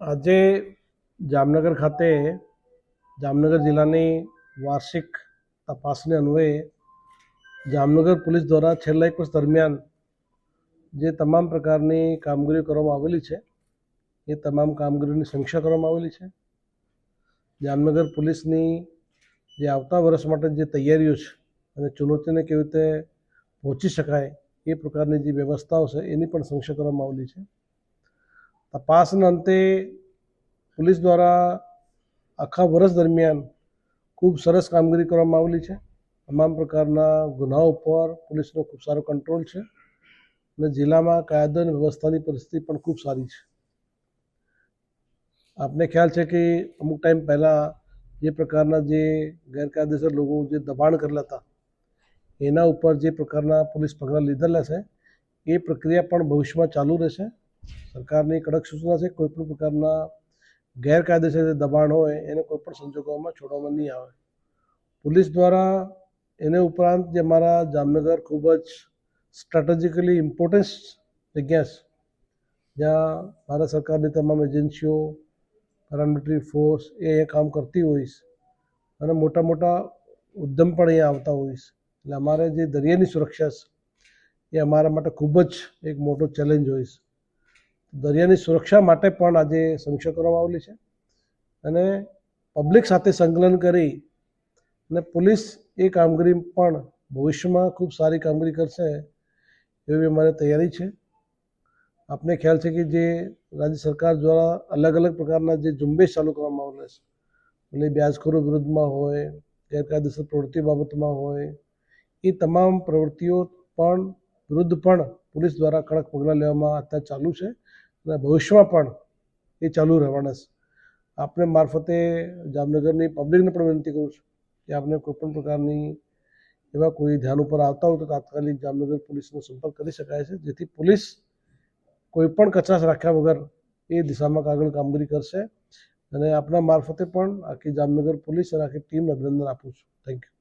આજે જામનગર ખાતે જામનગર જિલ્લાની વાર્ષિક તપાસને અન્વયે જામનગર પોલીસ દ્વારા છેલ્લા એક વર્ષ દરમિયાન જે તમામ પ્રકારની કામગીરી કરવામાં આવેલી છે, એ તમામ કામગીરીની સમીક્ષા કરવામાં આવેલી છે. જામનગર પોલીસની જે આવતા વર્ષ માટે જે તૈયારીઓ છે અને ચુનૌતીને કેવી રીતે પહોંચી શકાય એ પ્રકારની જે વ્યવસ્થાઓ છે એની પણ સમીક્ષા કરવામાં આવેલી છે. તપાસના અંતે પોલીસ દ્વારા આખા વર્ષ દરમિયાન ખૂબ સરસ કામગીરી કરવામાં આવેલી છે. તમામ પ્રકારના ગુનાઓ ઉપર પોલીસનો ખૂબ સારો કંટ્રોલ છે અને જિલ્લામાં કાયદો અને વ્યવસ્થાની પરિસ્થિતિ પણ ખૂબ સારી છે. આપને ખ્યાલ છે કે અમુક ટાઈમ પહેલાં જે પ્રકારના જે ગેરકાયદેસર લોકો જે દબાણ કરેલા હતા, એના ઉપર જે પ્રકારના પોલીસ પગલાં લીધેલા છે, એ પ્રક્રિયા પણ ભવિષ્યમાં ચાલુ રહેશે. સરકારની કડક સૂચના છે કોઈપણ પ્રકારના ગેરકાયદેસર જે દબાણ હોય, એને કોઈપણ સંજોગોમાં છોડવામાં નહીં આવે. પોલીસ દ્વારા એને ઉપરાંત જે અમારા જામનગર ખૂબ જ સ્ટ્રેટેજિકલી ઇમ્પોર્ટન્સ જગ્યા છે. જ્યાં ભારત સરકારની તમામ એજન્સીઓ પેરામિલિટરી ફોર્સ એ કામ કરતી છે અને મોટા મોટા ઉદ્યમ પણ અહીંયા આવતા છે. એટલે અમારે જે દરિયાની સુરક્ષા છે, એ અમારા માટે ખૂબ જ એક મોટો ચેલેન્જ છે. દરિયાની સુરક્ષા માટે પણ આજે સમીક્ષા કરવામાં આવેલી છે. અને પબ્લિક સાથે સંકલન કરી અને પોલીસ એ કામગીરી પણ ભવિષ્યમાં ખૂબ સારી કામગીરી કરશે એવી અમારે તૈયારી છે. આપને ખ્યાલ છે કે જે રાજ્ય સરકાર દ્વારા અલગ અલગ પ્રકારના જે ઝુંબેશ ચાલુ કરવામાં આવેલા છે એટલે વ્યાજખોરો વિરુદ્ધમાં હોય, ગેરકાયદેસર પ્રવૃત્તિ બાબતમાં હોય, એ તમામ પ્રવૃત્તિઓ પણ વિરુદ્ધ પણ પોલીસ દ્વારા કડક પગલાં લેવામાં અત્યારે ચાલુ છે. અને ભવિષ્યમાં પણ એ ચાલુ રહેવાના છે. આપણે મારફતે જામનગરની પબ્લિકને પણ વિનંતી કરું છું કે આપને કોઈપણ પ્રકારની એવા કોઈ ધ્યાન ઉપર આવતા હોય તો તાત્કાલિક જામનગર પોલીસનો સંપર્ક કરી શકાય છે, જેથી પોલીસ કોઈપણ કચાશ રાખ્યા વગર એ દિશામાં આગળ કામગીરી કરશે. અને આપના મારફતે પણ આખી જામનગર પોલીસ અને આખી ટીમ અભિનંદન આપું છું. Thank you